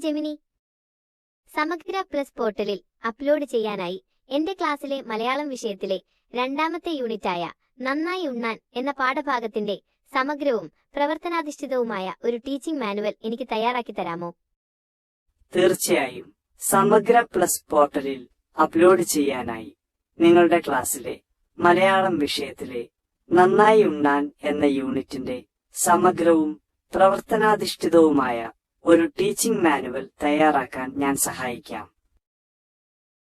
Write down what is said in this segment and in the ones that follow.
Gemini. സമഗ്ര plus പോർട്ടലിൽ upload ചെയ്യാനായി എന്റെ ക്ലാസ്സിലെ മലയാളം വിഷയത്തിലെ രണ്ടാമത്തെ യൂണിറ്റായ നന്നായി ഉണ്ണാൻ എന്ന പാഠഭാഗത്തിന്റെ സമഗ്രവും പ്രവർത്തനാധിഷ്ഠിതവുമായ ഒരു ടീച്ചിംഗ് മാനുവൽ എനിക്ക് തയ്യാറാക്കി തരാമോ? തീർച്ചയായും. സമഗ്ര പ്ലസ് പോർട്ടലിൽ അപ്ലോഡ് ചെയ്യാനായി നിങ്ങളുടെ ക്ലാസ്സിലെ മലയാളം വിഷയത്തിലെ നന്നായി ഉണ്ണാൻ എന്ന യൂണിറ്റിന്റെ സമഗ്രവും പ്രവർത്തനാധിഷ്ഠിതവുമായ ഒരു ടീച്ചിംഗ് മാനുവൽ തയ്യാറാക്കാൻ ഞാൻ സഹായിക്കാം.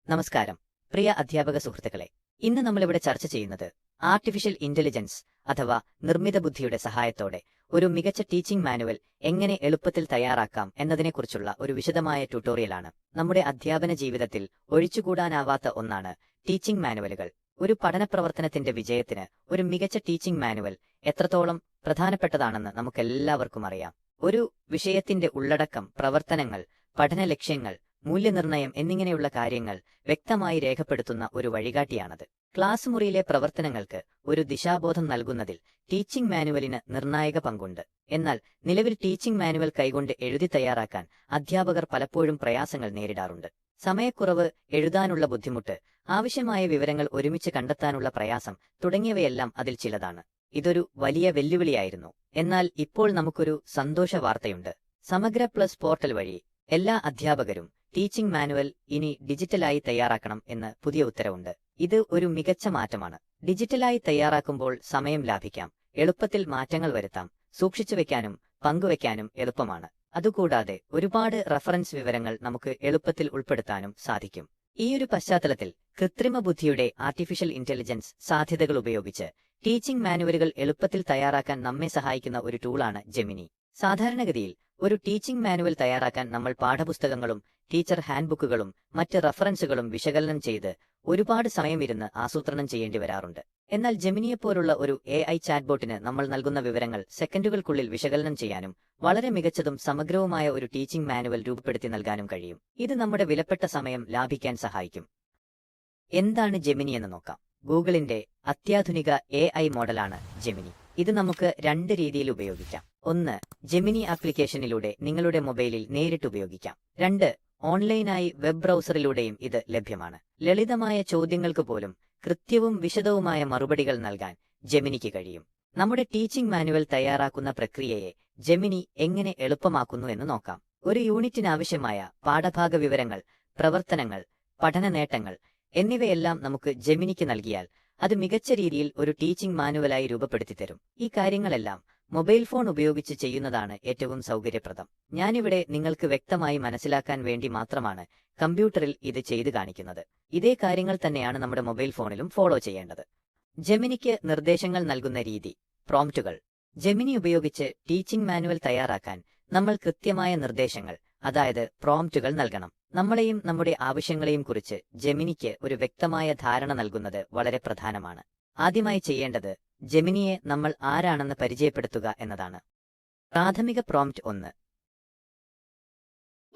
നമസ്കാരം. പ്രിയ അധ്യാപക സുഹൃത്തുക്കളെ ഇന്ന് നമ്മളിവിടെ ചർച്ച ചെയ്യുന്നത് ആർട്ടിഫിഷ്യൽ ഇന്റലിജൻസ് അഥവാ നിർമ്മിത ബുദ്ധിയുടെ സഹായത്തോടെ ഒരു മികച്ച ടീച്ചിംഗ് മാനുവൽ എങ്ങനെ എളുപ്പത്തിൽ തയ്യാറാക്കാം എന്നതിനെക്കുറിച്ചുള്ള ഒരു വിശദമായ ട്യൂട്ടോറിയലാണ് നമ്മുടെ അധ്യാപന ജീവിതത്തിൽ ഒഴിച്ചുകൂടാനാവാത്ത ഒന്നാണ് ടീച്ചിംഗ് മാനുവലുകൾ ഒരു പഠന പ്രവർത്തനത്തിന്റെ വിജയത്തിന് ഒരു മികച്ച ടീച്ചിംഗ് മാനുവൽ എത്രത്തോളം പ്രധാനപ്പെട്ടതാണെന്ന് നമുക്കെല്ലാവർക്കും അറിയാം. ഒരു വിഷയത്തിന്റെ ഉള്ളടക്കം പ്രവർത്തനങ്ങൾ പഠന ലക്ഷ്യങ്ങൾ മൂല്യനിർണയം എന്നിങ്ങനെയുള്ള കാര്യങ്ങൾ വ്യക്തമായി രേഖപ്പെടുത്തുന്ന ഒരു വഴികാട്ടിയാണത്. ക്ലാസ് മുറിയിലെ പ്രവർത്തനങ്ങൾക്ക് ഒരു ദിശാബോധം നൽകുന്നതിൽ ടീച്ചിംഗ് മാനുവലിന് നിർണായക പങ്കുണ്ട്. എന്നാൽ നിലവിൽ ടീച്ചിംഗ് മാനുവൽ കൈകൊണ്ട് എഴുതി തയ്യാറാക്കാൻ അധ്യാപകർ പലപ്പോഴും പ്രയാസങ്ങൾ നേരിടാറുണ്ട്. സമയക്കുറവ് എഴുതാനുള്ള ബുദ്ധിമുട്ട് ആവശ്യമായ വിവരങ്ങൾ ഒരുമിച്ച് കണ്ടെത്താനുള്ള പ്രയാസം തുടങ്ങിയവയെല്ലാം അതിൽ ചിലതാണ്. ഇതൊരു വലിയ വെല്ലുവിളിയായിരുന്നു. എന്നാൽ ഇപ്പോൾ നമുക്കൊരു സന്തോഷ വാർത്തയുണ്ട്. സമഗ്ര പ്ലസ് പോർട്ടൽ വഴി എല്ലാ അധ്യാപകരും ടീച്ചിംഗ് മാനുവൽ ഇനി ഡിജിറ്റലായി തയ്യാറാക്കണം എന്ന് പുതിയ ഉത്തരവുണ്ട്. ഇത് ഒരു മികച്ച മാറ്റമാണ്. ഡിജിറ്റലായി തയ്യാറാക്കുമ്പോൾ സമയം ലാഭിക്കാം. എളുപ്പത്തിൽ മാറ്റങ്ങൾ വരുത്താം. സൂക്ഷിച്ചു വെക്കാനും പങ്കുവെക്കാനും എളുപ്പമാണ്. അതുകൂടാതെ ഒരുപാട് റഫറൻസ് വിവരങ്ങൾ നമുക്ക് എളുപ്പത്തിൽ ഉൾപ്പെടുത്താനും സാധിക്കും. ഈയൊരു പശ്ചാത്തലത്തിൽ കൃത്രിമ ബുദ്ധിയുടെ ആർട്ടിഫിഷ്യൽ ഇന്റലിജൻസ് സാധ്യതകൾ ഉപയോഗിച്ച് ടീച്ചിംഗ് മാനുവലുകൾ എളുപ്പത്തിൽ തയ്യാറാക്കാൻ നമ്മെ സഹായിക്കുന്ന ഒരു ടൂളാണ് ജെമിനി. സാധാരണഗതിയിൽ ഒരു ടീച്ചിംഗ് മാനുവൽ തയ്യാറാക്കാൻ നമ്മൾ പാഠപുസ്തകങ്ങളും ടീച്ചർ ഹാൻഡ്ബുക്കുകളും മറ്റ് റഫറൻസുകളും വിശകലനം ചെയ്ത് ഒരുപാട് സമയമിരുന്ന് ആസൂത്രണം ചെയ്യേണ്ടി വരാറുണ്ട്. എന്നാൽ ജെമിനിയെപ്പോലുള്ള ഒരു എ ഐ ചാറ്റ്ബോട്ടിന് നമ്മൾ നൽകുന്ന വിവരങ്ങൾ സെക്കൻഡുകൾക്കുള്ളിൽ വിശകലനം ചെയ്യാനും വളരെ മികച്ചതും സമഗ്രവുമായ ഒരു ടീച്ചിംഗ് മാനുവൽ രൂപപ്പെടുത്തി നൽകാനും കഴിയും. ഇത് നമ്മുടെ വിലപ്പെട്ട സമയം ലാഭിക്കാൻ സഹായിക്കും. എന്താണ് ജെമിനി എന്ന് നോക്കാം. ഗൂഗിളിന്റെ അത്യാധുനിക എ ഐ മോഡലാണ് ജെമിനി. ഇത് നമുക്ക് രണ്ട് രീതിയിൽ ഉപയോഗിക്കാം. ഒന്ന് ജെമിനി ആപ്ലിക്കേഷനിലൂടെ നിങ്ങളുടെ മൊബൈലിൽ നേരിട്ട് ഉപയോഗിക്കാം. രണ്ട് ഓൺലൈനായി വെബ് ബ്രൗസറിലൂടെയും ഇത് ലഭ്യമാണ്. ലളിതമായ ചോദ്യങ്ങൾക്ക് പോലും കൃത്യവും വിശദവുമായ മറുപടികൾ നൽകാൻ ജെമിനിക്ക് കഴിയും. നമ്മുടെ ടീച്ചിംഗ് മാനുവൽ തയ്യാറാക്കുന്ന പ്രക്രിയയെ ജെമിനി എങ്ങനെ എളുപ്പമാക്കുന്നു എന്ന് നോക്കാം. ഒരു യൂണിറ്റിനാവശ്യമായ പാഠഭാഗ വിവരങ്ങൾ പ്രവർത്തനങ്ങൾ പഠന നേട്ടങ്ങൾ എന്നിവയെല്ലാം നമുക്ക് ജെമിനിക്ക് നൽകിയാൽ അത് മികച്ച രീതിയിൽ ഒരു ടീച്ചിംഗ് മാനുവലായി രൂപപ്പെടുത്തി തരും ഈ കാര്യങ്ങളെല്ലാം മൊബൈൽ ഫോൺ ഉപയോഗിച്ച് ചെയ്യുന്നതാണ് ഏറ്റവും സൗകര്യപ്രദം. ഞാനിവിടെ നിങ്ങൾക്ക് വ്യക്തമായി മനസ്സിലാക്കാൻ വേണ്ടി മാത്രമാണ് കമ്പ്യൂട്ടറിൽ ഇത് ചെയ്തു കാണിക്കുന്നത്. ഇതേ കാര്യങ്ങൾ തന്നെയാണ് നമ്മുടെ മൊബൈൽ ഫോണിലും ഫോളോ ചെയ്യേണ്ടത്. ജെമിനിക്ക് നിർദ്ദേശങ്ങൾ നൽകുന്ന രീതി പ്രോംപ്റ്റുകൾ. ജെമിനി ഉപയോഗിച്ച് ടീച്ചിംഗ് മാനുവൽ തയ്യാറാക്കാൻ നമ്മൾ കൃത്യമായ നിർദ്ദേശങ്ങൾ അതായത് പ്രോംപ്റ്റുകൾ നൽകണം. നമ്മളെയും നമ്മുടെ ആവശ്യങ്ങളെയും കുറിച്ച് ജെമിനിക്ക് ഒരു വ്യക്തമായ ധാരണ നൽകുന്നത് വളരെ പ്രധാനമാണ്. ആദ്യമായി ചെയ്യേണ്ടത് ജെമിനിയെ നമ്മൾ ആരാണെന്ന് പരിചയപ്പെടുത്തുക എന്നതാണ്. പ്രാഥമിക പ്രോംപ്റ്റ് ഒന്ന്.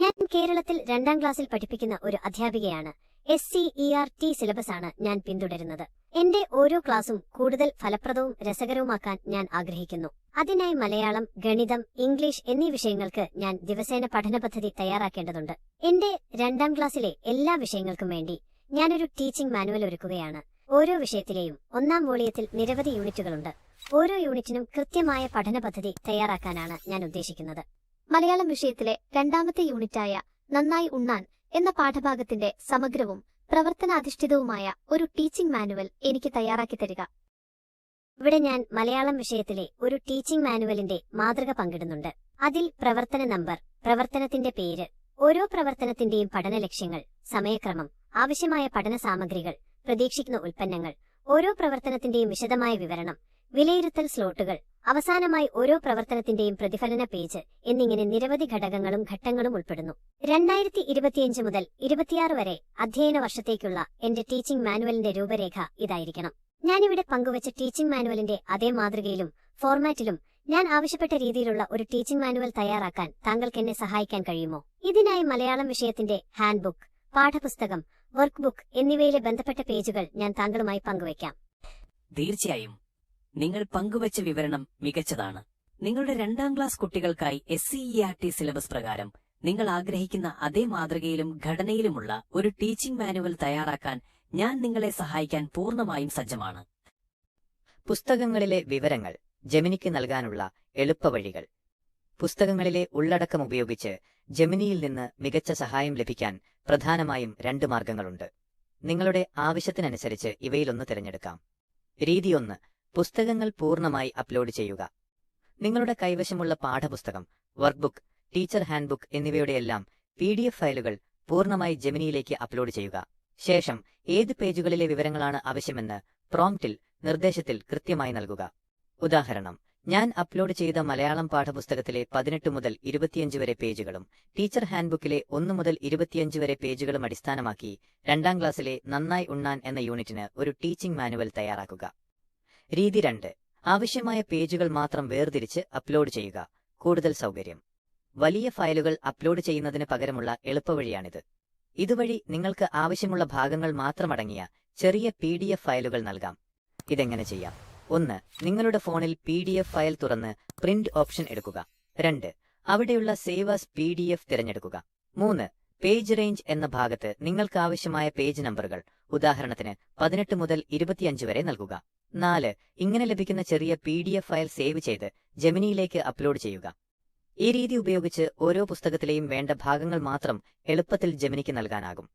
ഞാൻ കേരളത്തിൽ രണ്ടാം ക്ലാസ്സിൽ പഠിപ്പിക്കുന്ന ഒരു അധ്യാപികയാണ്. S C E R T syllabus ആണ് ഞാൻ പിന്തുടരുന്നത്. എന്റെ ഓരോ ക്ലാസും കൂടുതൽ ഫലപ്രദവും രസകരവുമാക്കാൻ ഞാൻ ആഗ്രഹിക്കുന്നു. അതിനായി മലയാളം ഗണിതം ഇംഗ്ലീഷ് എന്നീ വിഷയങ്ങൾക്ക് ഞാൻ ദിവസേന പഠന പദ്ധതി തയ്യാറാക്കേണ്ടതുണ്ട്. എന്റെ രണ്ടാം ക്ലാസ്സിലെ എല്ലാ വിഷയങ്ങൾക്കും വേണ്ടി ഞാനൊരു ടീച്ചിംഗ് മാനുവൽ ഒരുക്കുകയാണ്. ഓരോ വിഷയത്തിലെയും ഒന്നാം വോളിയത്തിൽ നിരവധി യൂണിറ്റുകളുണ്ട്. ഓരോ യൂണിറ്റിനും കൃത്യമായ പഠന പദ്ധതി തയ്യാറാക്കാനാണ് ഞാൻ ഉദ്ദേശിക്കുന്നത്. മലയാളം വിഷയത്തിലെ രണ്ടാമത്തെ യൂണിറ്റായ നന്നായി ഉണ്ണാൻ എന്ന പാഠഭാഗത്തിന്റെ സമഗ്രവും പ്രവർത്തനാധിഷ്ഠിതവുമായ ഒരു ടീച്ചിംഗ് മാനുവൽ എനിക്ക് തയ്യാറാക്കി തരിക. ഇവിടെ ഞാൻ മലയാളം വിഷയത്തിലെ ഒരു ടീച്ചിംഗ് മാനുവലിന്റെ മാതൃക പങ്കിടുന്നുണ്ട്. അതിൽ പ്രവർത്തന നമ്പർ പ്രവർത്തനത്തിന്റെ പേര് ഓരോ പ്രവർത്തനത്തിന്റെയും പഠന ലക്ഷ്യങ്ങൾ സമയക്രമം ആവശ്യമായ പഠന സാമഗ്രികൾ പ്രതീക്ഷിക്കുന്ന ഉൽപ്പന്നങ്ങൾ ഓരോ പ്രവർത്തനത്തിന്റെയും വിശദമായ വിവരണം വിലയിരുത്തൽ സ്ലോട്ടുകൾ അവസാനമായി ഓരോ പ്രവർത്തനത്തിന്റെയും പ്രതിഫലന പേജ് എന്നിങ്ങനെ നിരവധി ഘടകങ്ങളും ഘട്ടങ്ങളും ഉൾപ്പെടുന്നു. രണ്ടായിരത്തി ഇരുപത്തിയഞ്ച് മുതൽ ഇരുപത്തിയാറ് വരെ അധ്യയന വർഷത്തേക്കുള്ള എന്റെ ടീച്ചിംഗ് മാനുവലിന്റെ രൂപരേഖ ഇതായിരിക്കണം. ഞാനിവിടെ പങ്കുവച്ച ടീച്ചിംഗ് മാനുവലിന്റെ അതേ മാതൃകയിലും ഫോർമാറ്റിലും ഞാൻ ആവശ്യപ്പെട്ട രീതിയിലുള്ള ഒരു ടീച്ചിംഗ് മാനുവൽ തയ്യാറാക്കാൻ താങ്കൾക്ക് എന്നെ സഹായിക്കാൻ കഴിയുമോ? ഇതിനായി മലയാളം വിഷയത്തിന്റെ ഹാൻഡ്ബുക്ക് പാഠപുസ്തകം വർക്ക് ബുക്ക് എന്നിവയിലെ ബന്ധപ്പെട്ട പേജുകൾ ഞാൻ താങ്കളുമായി പങ്കുവയ്ക്കാം. തീർച്ചയായും. നിങ്ങൾ പങ്കുവച്ച വിവരണം മികച്ചതാണ്. നിങ്ങളുടെ രണ്ടാം ക്ലാസ് കുട്ടികൾക്കായി S C E R T syllabus പ്രകാരം നിങ്ങൾ ആഗ്രഹിക്കുന്ന അതേ മാതൃകയിലും ഘടനയിലുമുള്ള ഒരു ടീച്ചിംഗ് മാനുവൽ തയ്യാറാക്കാൻ ഞാൻ നിങ്ങളെ സഹായിക്കാൻ പൂർണമായും സജ്ജമാണ്. പുസ്തകങ്ങളിലെ വിവരങ്ങൾ ജമിനിക്ക് നൽകാനുള്ള എളുപ്പവഴികൾ. പുസ്തകങ്ങളിലെ ഉള്ളടക്കം ഉപയോഗിച്ച് ജമിനിയിൽ നിന്ന് മികച്ച സഹായം ലഭിക്കാൻ പ്രധാനമായും രണ്ട് മാർഗങ്ങളുണ്ട്. നിങ്ങളുടെ ആവശ്യത്തിനനുസരിച്ച് ഇവയിലൊന്ന് തിരഞ്ഞെടുക്കാം. രീതി ഒന്ന് പുസ്തകങ്ങൾ പൂർണമായി അപ്ലോഡ് ചെയ്യുക. നിങ്ങളുടെ കൈവശമുള്ള പാഠപുസ്തകം വർക്ക്ബുക്ക് ടീച്ചർ ഹാൻഡ്ബുക്ക് എന്നിവയുടെയെല്ലാം പി ഡി എഫ് ഫയലുകൾ പൂർണമായി ജെമിനിയിലേക്ക് അപ്ലോഡ് ചെയ്യുക. ശേഷം ഏത് പേജുകളിലെ വിവരങ്ങളാണ് ആവശ്യമെന്ന് പ്രോംപ്റ്റിൽ നിർദ്ദേശത്തിൽ കൃത്യമായി നൽകുക. ഉദാഹരണം ഞാൻ അപ്ലോഡ് ചെയ്ത മലയാളം പാഠപുസ്തകത്തിലെ പതിനെട്ട് മുതൽ ഇരുപത്തിയഞ്ച് വരെ പേജുകളും ടീച്ചർ ഹാൻഡ്ബുക്കിലെ ഒന്ന് മുതൽ ഇരുപത്തിയഞ്ച് വരെ പേജുകളും അടിസ്ഥാനമാക്കി രണ്ടാം ക്ലാസ്സിലെ നന്നായി ഉണ്ണാൻ എന്ന യൂണിറ്റിന് ഒരു ടീച്ചിംഗ് മാനുവൽ തയ്യാറാക്കുക. രീതി രണ്ട്. ആവശ്യമായ പേജുകൾ മാത്രം വേർതിരിച്ച് അപ്ലോഡ് ചെയ്യുക. കൂടുതൽ സൗകര്യം. വലിയ ഫയലുകൾ അപ്ലോഡ് ചെയ്യുന്നതിന് പകരമുള്ള എളുപ്പവഴിയാണിത്. ഇതുവഴി നിങ്ങൾക്ക് ആവശ്യമുള്ള ഭാഗങ്ങൾ മാത്രമടങ്ങിയ ചെറിയ പി ഡി എഫ് ഫയലുകൾ നൽകാം. ഇതെങ്ങനെ ചെയ്യാം? ഒന്ന് നിങ്ങളുടെ ഫോണിൽ പി ഡി എഫ് ഫയൽ തുറന്ന് പ്രിന്റ് ഓപ്ഷൻ എടുക്കുക. രണ്ട് അവിടെയുള്ള save as P D F തിരഞ്ഞെടുക്കുക. മൂന്ന് പേജ് റേഞ്ച് എന്ന ഭാഗത്ത് നിങ്ങൾക്ക് ആവശ്യമായ പേജ് നമ്പറുകൾ ഉദാഹരണത്തിന് പതിനെട്ട് മുതൽ ഇരുപത്തിയഞ്ച് വരെ നൽകുക. നാല് ഇങ്ങനെ ലഭിക്കുന്ന ചെറിയ P D F file save ചെയ്ത് ജെമിനിയിലേക്ക് അപ്ലോഡ് ചെയ്യുക. ഈ രീതി ഉപയോഗിച്ച് ഓരോ പുസ്തകത്തിലെയും വേണ്ട ഭാഗങ്ങൾ മാത്രം എളുപ്പത്തിൽ ജെമിനിക്ക് നൽകാനാകും.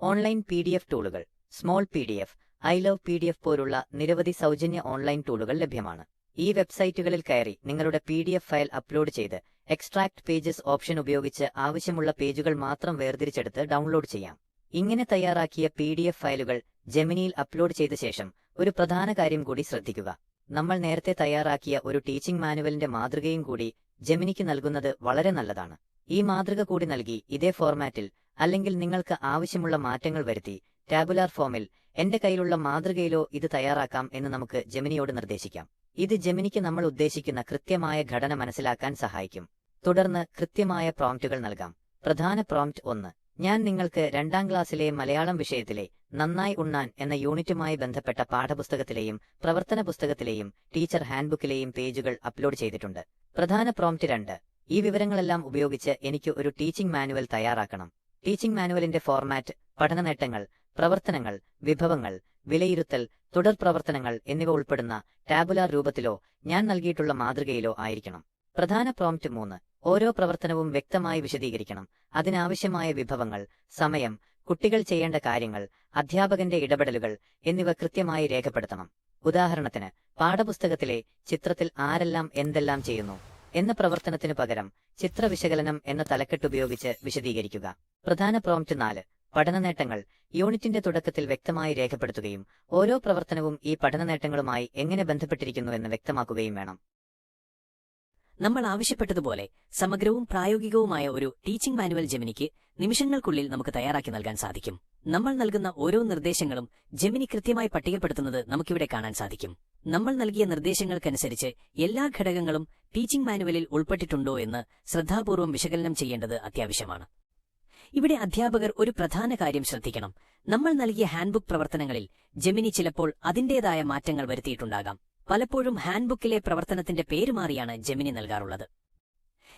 ഓൺലൈൻ പി ഡി എഫ് ടൂളുകൾ. Small P D F I love P D F പോലുള്ള നിരവധി സൗജന്യ ഓൺലൈൻ ടൂളുകൾ ലഭ്യമാണ്. ഈ വെബ്സൈറ്റുകളിൽ കയറി നിങ്ങളുടെ P D F file upload ചെയ്ത് എക്സ്ട്രാക്ട് പേജസ് ഓപ്ഷൻ ഉപയോഗിച്ച് ആവശ്യമുള്ള പേജുകൾ മാത്രം വേർതിരിച്ചെടുത്ത് ഡൗൺലോഡ് ചെയ്യാം. ഇങ്ങനെ തയ്യാറാക്കിയ പി ഡി എഫ് ഫയലുകൾ ജെമിനിയിൽ അപ്ലോഡ് ചെയ്ത ശേഷം ഒരു പ്രധാന കാര്യം കൂടി ശ്രദ്ധിക്കുക. നമ്മൾ നേരത്തെ തയ്യാറാക്കിയ ഒരു ടീച്ചിംഗ് മാനുവലിന്റെ മാതൃകയും കൂടി ജെമിനിക്ക് നൽകുന്നത് വളരെ നല്ലതാണ്. ഈ മാതൃക കൂടി നൽകി ഇതേ ഫോർമാറ്റിൽ അല്ലെങ്കിൽ നിങ്ങൾക്ക് ആവശ്യമുള്ള മാറ്റങ്ങൾ വരുത്തി ടാബുലാർ ഫോമിൽ എന്റെ കയ്യിലുള്ള മാതൃകയിലോ ഇത് തയ്യാറാക്കാം എന്ന് നമുക്ക് ജെമിനിയോട് നിർദ്ദേശിക്കാം. ഇത് ജെമിനിക്ക് നമ്മൾ ഉദ്ദേശിക്കുന്ന കൃത്യമായ ഘടന മനസ്സിലാക്കാൻ സഹായിക്കും. തുടർന്ന് കൃത്യമായ പ്രോംപ്റ്റുകൾ നൽകാം. പ്രധാന പ്രോംപ്റ്റ് ഒന്ന്. ഞാൻ നിങ്ങൾക്ക് രണ്ടാം ക്ലാസ്സിലെ മലയാളം വിഷയത്തിലെ നന്നായി ഉണ്ണാൻ എന്ന യൂണിറ്റുമായി ബന്ധപ്പെട്ട പാഠപുസ്തകത്തിലെയും പ്രവർത്തന പുസ്തകത്തിലെയും ടീച്ചർ ഹാൻഡ്ബുക്കിലെയും പേജുകൾ അപ്ലോഡ് ചെയ്തിട്ടുണ്ട്. പ്രധാന പ്രോംപ്റ്റ് രണ്ട്. ഈ വിവരങ്ങളെല്ലാം ഉപയോഗിച്ച് എനിക്ക് ഒരു ടീച്ചിംഗ് മാനുവൽ തയ്യാറാക്കണം. ടീച്ചിംഗ് മാനുവലിന്റെ ഫോർമാറ്റ് പഠന നേട്ടങ്ങൾ പ്രവർത്തനങ്ങൾ വിഭവങ്ങൾ വിലയിരുത്തൽ തുടർ പ്രവർത്തനങ്ങൾ എന്നിവ ഉൾപ്പെടുന്ന ടാബുലാർ രൂപത്തിലോ ഞാൻ നൽകിയിട്ടുള്ള മാതൃകയിലോ ആയിരിക്കണം. പ്രധാന പ്രോംപ്റ്റ് മൂന്ന്. ഓരോ പ്രവർത്തനവും വ്യക്തമായി വിശദീകരിക്കണം. അതിനാവശ്യമായ വിഭവങ്ങൾ സമയം കുട്ടികൾ ചെയ്യേണ്ട കാര്യങ്ങൾ അധ്യാപകന്റെ ഇടപെടലുകൾ എന്നിവ കൃത്യമായി രേഖപ്പെടുത്തണം. ഉദാഹരണത്തിന് പാഠപുസ്തകത്തിലെ ചിത്രത്തിൽ ആരെല്ലാം എന്തെല്ലാം ചെയ്യുന്നു എന്ന പ്രവർത്തനത്തിനു പകരം ചിത്രവിശകലനം എന്ന തലക്കെട്ട് ഉപയോഗിച്ച് വിശദീകരിക്കുക. പ്രധാന പ്രോംപ്റ്റ് നാല്. പഠന നേട്ടങ്ങൾ യൂണിറ്റിന്റെ തുടക്കത്തിൽ വ്യക്തമായി രേഖപ്പെടുത്തുകയും ഓരോ പ്രവർത്തനവും ഈ പഠന നേട്ടങ്ങളുമായി എങ്ങനെ ബന്ധപ്പെട്ടിരിക്കുന്നു എന്ന് വ്യക്തമാക്കുകയും വേണം. നമ്മൾ ആവശ്യപ്പെട്ടതുപോലെ സമഗ്രവും പ്രായോഗികവുമായ ഒരു ടീച്ചിംഗ് മാനുവൽ ജെമിനിക്ക് നിമിഷങ്ങൾക്കുള്ളിൽ നമുക്ക് തയ്യാറാക്കി നൽകാൻ സാധിക്കും. നമ്മൾ നൽകുന്ന ഓരോ നിർദ്ദേശങ്ങളും ജെമിനി കൃത്യമായി പട്ടികപ്പെടുത്തുന്നത് നമുക്കിവിടെ കാണാൻ സാധിക്കും. നമ്മൾ നൽകിയ നിർദ്ദേശങ്ങൾക്കനുസരിച്ച് എല്ലാ ഘടകങ്ങളും ടീച്ചിംഗ് മാനുവലിൽ ഉൾപ്പെട്ടിട്ടുണ്ടോ എന്ന് ശ്രദ്ധാപൂർവം വിശകലനം ചെയ്യേണ്ടത് അത്യാവശ്യമാണ്. ഇവിടെ അധ്യാപകർ ഒരു പ്രധാന കാര്യം ശ്രദ്ധിക്കണം. നമ്മൾ നൽകിയ ഹാൻഡ്ബുക്ക് പ്രവർത്തനങ്ങളിൽ ജെമിനി ചിലപ്പോൾ അതിന്റേതായ മാറ്റങ്ങൾ വരുത്തിയിട്ടുണ്ടാകാം. പലപ്പോഴും ഹാൻഡ്ബുക്കിലെ പ്രവർത്തനത്തിന്റെ പേരുമാറിയാണ് ജെമിനി നൽകാറുള്ളത്.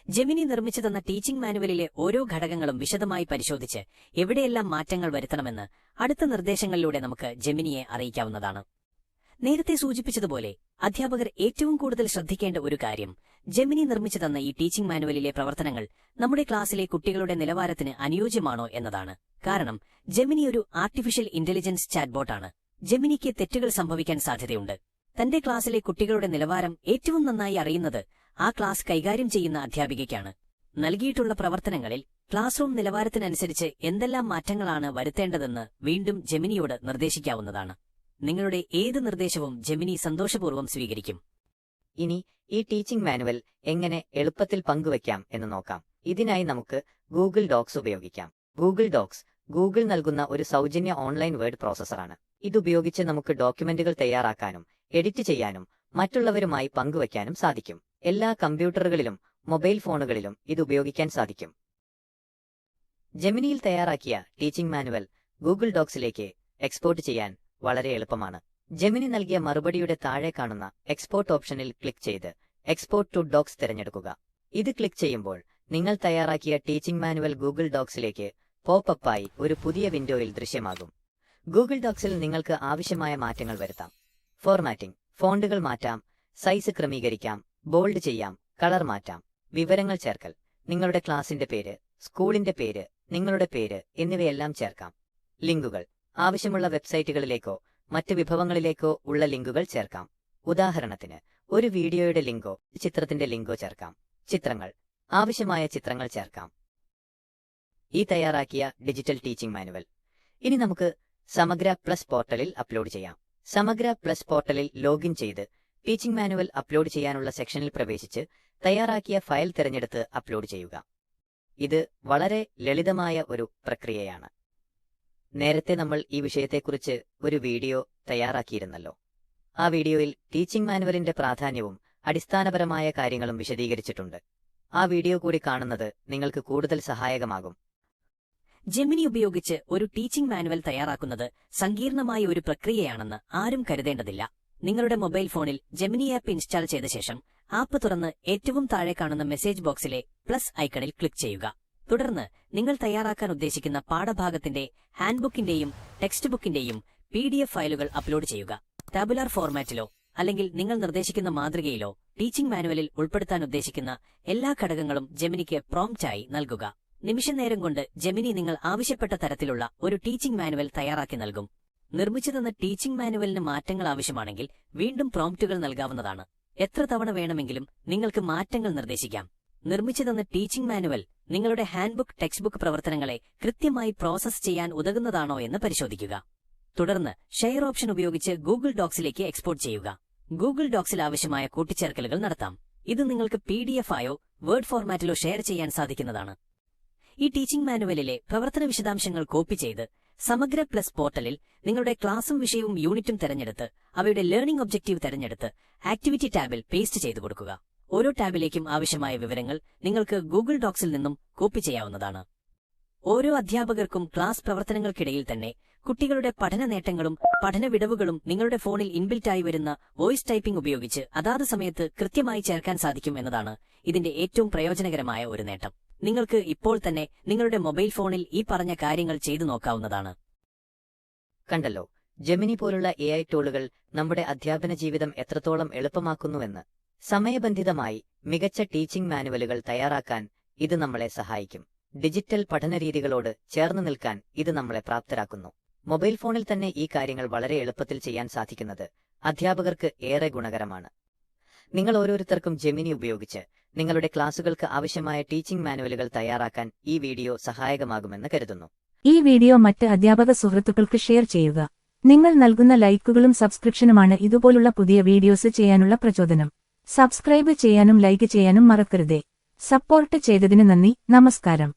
ജെമിനി നിർമ്മിച്ചു തന്ന ടീച്ചിംഗ് മാനുവലിലെ ഓരോ ഘടകങ്ങളും വിശദമായി പരിശോധിച്ച് എവിടെയെല്ലാം മാറ്റങ്ങൾ വരുത്തണമെന്ന് അടുത്ത നിർദ്ദേശങ്ങളിലൂടെ നമുക്ക് ജെമിനിയെ അറിയിക്കാവുന്നതാണ്. നേരത്തെ സൂചിപ്പിച്ചതുപോലെ അധ്യാപകർ ഏറ്റവും കൂടുതൽ ശ്രദ്ധിക്കേണ്ട ഒരു കാര്യം ജെമിനി നിർമ്മിച്ചു തന്ന ഈ ടീച്ചിംഗ് മാനുവലിലെ പ്രവർത്തനങ്ങൾ നമ്മുടെ ക്ലാസ്സിലെ കുട്ടികളുടെ നിലവാരത്തിന് അനുയോജ്യമാണോ എന്നതാണ്. കാരണം ജെമിനി ഒരു ആർട്ടിഫിഷ്യൽ ഇന്റലിജൻസ് ചാറ്റ്ബോട്ടാണ്. ജെമിനിക്ക് തെറ്റുകൾ സംഭവിക്കാൻ സാധ്യതയുണ്ട്. തന്റെ ക്ലാസ്സിലെ കുട്ടികളുടെ നിലവാരം ഏറ്റവും നന്നായി അറിയുന്നത് ആ ക്ലാസ് കൈകാര്യം ചെയ്യുന്ന അധ്യാപികയ്ക്കാണ്. നൽകിയിട്ടുള്ള പ്രവർത്തനങ്ങളിൽ ക്ലാസ് റൂം നിലവാരത്തിനനുസരിച്ച് എന്തെല്ലാം മാറ്റങ്ങളാണ് വരുത്തേണ്ടതെന്ന് വീണ്ടും ജെമിനിയോട് നിർദ്ദേശിക്കാവുന്നതാണ്. നിങ്ങളുടെ ഏത് നിർദ്ദേശവും ജെമിനി സന്തോഷപൂർവം സ്വീകരിക്കും. ഇനി ഈ ടീച്ചിംഗ് മാനുവൽ എങ്ങനെ എളുപ്പത്തിൽ പങ്കുവയ്ക്കാം എന്ന് നോക്കാം. ഇതിനായി നമുക്ക് ഗൂഗിൾ ഡോക്സ് ഉപയോഗിക്കാം. ഗൂഗിൾ ഡോക്സ് ഗൂഗിൾ നൽകുന്ന ഒരു സൗജന്യ ഓൺലൈൻ വേർഡ് പ്രോസസ്സറാണ്. ഇതുപയോഗിച്ച് നമുക്ക് ഡോക്യുമെന്റുകൾ തയ്യാറാക്കാനും എഡിറ്റ് ചെയ്യാനും മറ്റുള്ളവരുമായി പങ്കുവയ്ക്കാനും സാധിക്കും. എല്ലാ കമ്പ്യൂട്ടറുകളിലും മൊബൈൽ ഫോണുകളിലും ഇത് ഉപയോഗിക്കാൻ സാധിക്കും. ജെമിനിയിൽ തയ്യാറാക്കിയ ടീച്ചിംഗ് മാനുവൽ ഗൂഗിൾ ഡോക്സിലേക്ക് എക്സ്പോർട്ട് ചെയ്യാൻ വളരെ എളുപ്പമാണ്. ജെമിനി നൽകിയ മറുപടിയുടെ താഴെ കാണുന്ന എക്സ്പോർട്ട് ഓപ്ഷനിൽ ക്ലിക്ക് ചെയ്ത് എക്സ്പോർട്ട് ടു ഡോക്സ് തിരഞ്ഞെടുക്കുക. ഇത് ക്ലിക്ക് ചെയ്യുമ്പോൾ നിങ്ങൾ തയ്യാറാക്കിയ ടീച്ചിംഗ് മാനുവൽ ഗൂഗിൾ ഡോക്സിലേക്ക് പോപ്പപ്പായി ഒരു പുതിയ വിൻഡോയിൽ ദൃശ്യമാകും. ഗൂഗിൾ ഡോക്സിൽ നിങ്ങൾക്ക് ആവശ്യമായ മാറ്റങ്ങൾ വരുത്താം. ഫോർമാറ്റിംഗ് ഫോണ്ടുകൾ മാറ്റാം. സൈസ് ക്രമീകരിക്കാം. ബോൾഡ് ചെയ്യാം. കളർ മാറ്റാം. വിവരങ്ങൾ ചേർക്കൽ. നിങ്ങളുടെ ക്ലാസിന്റെ പേര് സ്കൂളിന്റെ പേര് നിങ്ങളുടെ പേര് എന്നിവയെല്ലാം ചേർക്കാം. ലിങ്കുകൾ. ആവശ്യമുള്ള വെബ്സൈറ്റുകളിലേക്കോ മറ്റ് വിഭവങ്ങളിലേക്കോ ഉള്ള ലിങ്കുകൾ ചേർക്കാം. ഉദാഹരണത്തിന് ഒരു വീഡിയോയുടെ ലിങ്കോ ചിത്രത്തിന്റെ ലിങ്കോ ചേർക്കാം. ചിത്രങ്ങൾ. ആവശ്യമായ ചിത്രങ്ങൾ ചേർക്കാം. ഈ തയ്യാറാക്കിയ ഡിജിറ്റൽ ടീച്ചിംഗ് മാനുവൽ ഇനി നമുക്ക് സമഗ്ര പ്ലസ് പോർട്ടലിൽ അപ്ലോഡ് ചെയ്യാം. സമഗ്ര പ്ലസ് പോർട്ടലിൽ ലോഗിൻ ചെയ്ത് ടീച്ചിംഗ് മാനുവൽ അപ്ലോഡ് ചെയ്യാനുള്ള സെക്ഷനിൽ പ്രവേശിച്ച് തയ്യാറാക്കിയ ഫയൽ തിരഞ്ഞെടുത്ത് അപ്ലോഡ് ചെയ്യുക. ഇത് വളരെ ലളിതമായ ഒരു പ്രക്രിയയാണ്. നേരത്തെ നമ്മൾ ഈ വിഷയത്തെക്കുറിച്ച് ഒരു വീഡിയോ തയ്യാറാക്കിയിരുന്നല്ലോ. ആ വീഡിയോയിൽ ടീച്ചിംഗ് മാനുവലിന്റെ പ്രാധാന്യവും അടിസ്ഥാനപരമായ കാര്യങ്ങളും വിശദീകരിച്ചിട്ടുണ്ട്. ആ വീഡിയോ കൂടി കാണുന്നത് നിങ്ങൾക്ക് കൂടുതൽ സഹായകമാകും. ജെമിനി ഉപയോഗിച്ച് ഒരു ടീച്ചിംഗ് മാനുവൽ തയ്യാറാക്കുന്നത് സങ്കീർണമായ ഒരു പ്രക്രിയയാണെന്ന് ആരും കരുതേണ്ടതില്ല. നിങ്ങളുടെ മൊബൈൽ ഫോണിൽ ജെമിനി ആപ്പ് ഇൻസ്റ്റാൾ ചെയ്ത ശേഷം ആപ്പ് തുറന്ന് ഏറ്റവും താഴെ കാണുന്ന മെസ്സേജ് ബോക്സിലെ പ്ലസ് ഐക്കണിൽ ക്ലിക്ക് ചെയ്യുക. തുടർന്ന് നിങ്ങൾ തയ്യാറാക്കാൻ ഉദ്ദേശിക്കുന്ന പാഠഭാഗത്തിന്റെ ഹാൻഡ്ബുക്കിന്റെയും ടെക്സ്റ്റ് ബുക്കിന്റെയും പി ഡി എഫ് ഫയലുകൾ അപ്ലോഡ് ചെയ്യുക. ടാബുലാർ ഫോർമാറ്റിലോ അല്ലെങ്കിൽ നിങ്ങൾ നിർദ്ദേശിക്കുന്ന മാതൃകയിലോ ടീച്ചിംഗ് മാനുവലിൽ ഉൾപ്പെടുത്താൻ ഉദ്ദേശിക്കുന്ന എല്ലാ ഘടകങ്ങളും ജെമിനിക്ക് പ്രോംപ്റ്റായി നൽകുക. നിമിഷനേരം കൊണ്ട് ജെമിനി നിങ്ങൾ ആവശ്യപ്പെട്ട തരത്തിലുള്ള ഒരു ടീച്ചിംഗ് മാനുവൽ തയ്യാറാക്കി നൽകും. നിർമ്മിച്ചു തന്ന ടീച്ചിംഗ് മാനുവലിന് മാറ്റങ്ങൾ ആവശ്യമാണെങ്കിൽ വീണ്ടും പ്രോംപ്റ്റുകൾ നൽകാവുന്നതാണ്. എത്ര തവണ വേണമെങ്കിലും നിങ്ങൾക്ക് മാറ്റങ്ങൾ നിർദ്ദേശിക്കാം. നിർമ്മിച്ചു തന്ന ടീച്ചിംഗ് മാനുവൽ നിങ്ങളുടെ ഹാൻഡ്ബുക്ക് ടെക്സ്റ്റ് ബുക്ക് പ്രവർത്തനങ്ങളെ കൃത്യമായി പ്രോസസ് ചെയ്യാൻ ഉതകുന്നതാണോ എന്ന് പരിശോധിക്കുക. തുടർന്ന് ഷെയർ ഓപ്ഷൻ ഉപയോഗിച്ച് ഗൂഗിൾ ഡോക്സിലേക്ക് എക്സ്പോർട്ട് ചെയ്യുക. ഗൂഗിൾ ഡോക്സിൽ ആവശ്യമായ കൂട്ടിച്ചേർക്കലുകൾ നടത്താം. ഇത് നിങ്ങൾക്ക് പി ആയോ വേർഡ് ഫോർമാറ്റിലോ ഷെയർ ചെയ്യാൻ സാധിക്കുന്നതാണ്. ഈ ടീച്ചിംഗ് മാനുവലിലെ പ്രവർത്തന വിശദാംശങ്ങൾ കോപ്പി ചെയ്ത് സമഗ്ര പ്ലസ് പോർട്ടലിൽ നിങ്ങളുടെ ക്ലാസും വിഷയവും യൂണിറ്റും തെരഞ്ഞെടുത്ത് അവയുടെ ലേണിംഗ് ഒബ്ജക്റ്റീവ് തെരഞ്ഞെടുത്ത് ആക്ടിവിറ്റി ടാബിൽ പേസ്റ്റ് ചെയ്തു കൊടുക്കുക. ഓരോ ടാബിലേക്കും ആവശ്യമായ വിവരങ്ങൾ നിങ്ങൾക്ക് ഗൂഗിൾ ഡോക്സിൽ നിന്നും കോപ്പി ചെയ്യാവുന്നതാണ്. ഓരോ അധ്യാപകർക്കും ക്ലാസ് പ്രവർത്തനങ്ങൾക്കിടയിൽ തന്നെ കുട്ടികളുടെ പഠന നേട്ടങ്ങളും പഠന വിടവുകളും നിങ്ങളുടെ ഫോണിൽ ഇൻബിൽറ്റായി വരുന്ന വോയിസ് ടൈപ്പിംഗ് ഉപയോഗിച്ച് അതാത് സമയത്ത് കൃത്യമായി ചേർക്കാൻ സാധിക്കും എന്നതാണ് ഇതിന്റെ ഏറ്റവും പ്രയോജനകരമായ ഒരു നേട്ടം. നിങ്ങൾക്ക് ഇപ്പോൾ തന്നെ നിങ്ങളുടെ മൊബൈൽ ഫോണിൽ ഈ പറഞ്ഞ കാര്യങ്ങൾ ചെയ്തു നോക്കാവുന്നതാണ്. കണ്ടല്ലോ ജെമിനി പോലുള്ള എ ഐ ടൂളുകൾ നമ്മുടെ അധ്യാപന ജീവിതം എത്രത്തോളം എളുപ്പമാക്കുന്നുവെന്ന്. സമയബന്ധിതമായി മികച്ച ടീച്ചിംഗ് മാനുവലുകൾ തയ്യാറാക്കാൻ ഇത് നമ്മളെ സഹായിക്കും. ഡിജിറ്റൽ പഠനരീതികളോട് ചേർന്ന് നിൽക്കാൻ ഇത് നമ്മളെ പ്രാപ്തരാക്കുന്നു. മൊബൈൽ ഫോണിൽ തന്നെ ഈ കാര്യങ്ങൾ വളരെ എളുപ്പത്തിൽ ചെയ്യാൻ സാധിക്കുന്നത് അധ്യാപകർക്ക് ഏറെ ഗുണകരമാണ്. നിങ്ങൾ ഓരോരുത്തർക്കും ജെമിനി ഉപയോഗിച്ച് നിങ്ങളുടെ ക്ലാസുകൾക്ക് ആവശ്യമായ ടീച്ചിംഗ് മാനുവലുകൾ തയ്യാറാക്കാൻ ഈ വീഡിയോ സഹായകമാകുമെന്ന് കരുതുന്നു. ഈ വീഡിയോ മറ്റ് അധ്യാപക സുഹൃത്തുക്കൾക്ക് ഷെയർ ചെയ്യുക. നിങ്ങൾ നൽകുന്ന ലൈക്കുകളും സബ്സ്ക്രിപ്ഷനുമാണ് ഇതുപോലുള്ള പുതിയ വീഡിയോസ് ചെയ്യാനുള്ള പ്രചോദനം. സബ്സ്ക്രൈബ് ചെയ്യാനും ലൈക്ക് ചെയ്യാനും മറക്കരുതേ. സപ്പോർട്ട് ചെയ്തതിന് നന്ദി. നമസ്കാരം.